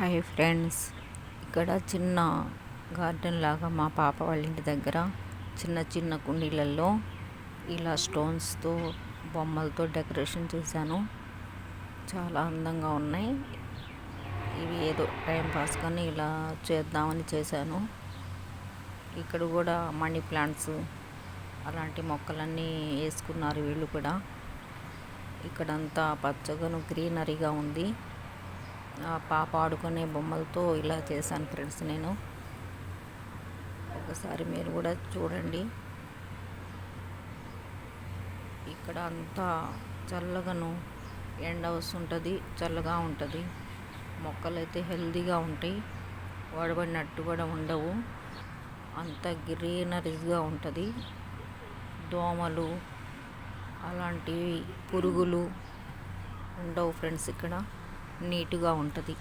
Hi friends. ఇక్కడ చిన్న garden లాగా మా పాప వాళ్ళ ఇంటి దగ్గర చిన్న చిన్న కుండీలలో ఇలా స్టోన్స్తో బొమ్మలతో డెకరేషన్ చేశాను. చాలా అందంగా ఉన్నాయి. ఇవి ఏదో టైం పాస్ కానీ ఇలా చేద్దామని చేశాను. ఇక్కడ కూడా మనీ ప్లాంట్స్ అలాంటి మొక్కలన్నీ వేసుకున్నారు వీళ్ళు కూడా. ఇక్కడంతా పచ్చగాను గ్రీనరీగా ఉంది. పాప ఆడుకునే బొమ్మలతో ఇలా చేశాను ఫ్రెండ్స్ నేను. ఒకసారి మీరు కూడా చూడండి. ఇక్కడ అంతా చల్లగాను ఎండ వస్తుంటుంది చల్లగా ఉంటుంది. మొక్కలు అయితే హెల్దీగా ఉంటాయి వాడబడినట్టు కూడా ఉండవు. అంత గ్రీనరీగా ఉంటుంది. దోమలు అలాంటివి పురుగులు ఉండవు ఫ్రెండ్స్ ఇక్కడ. నీటుగా ఉంటుంది.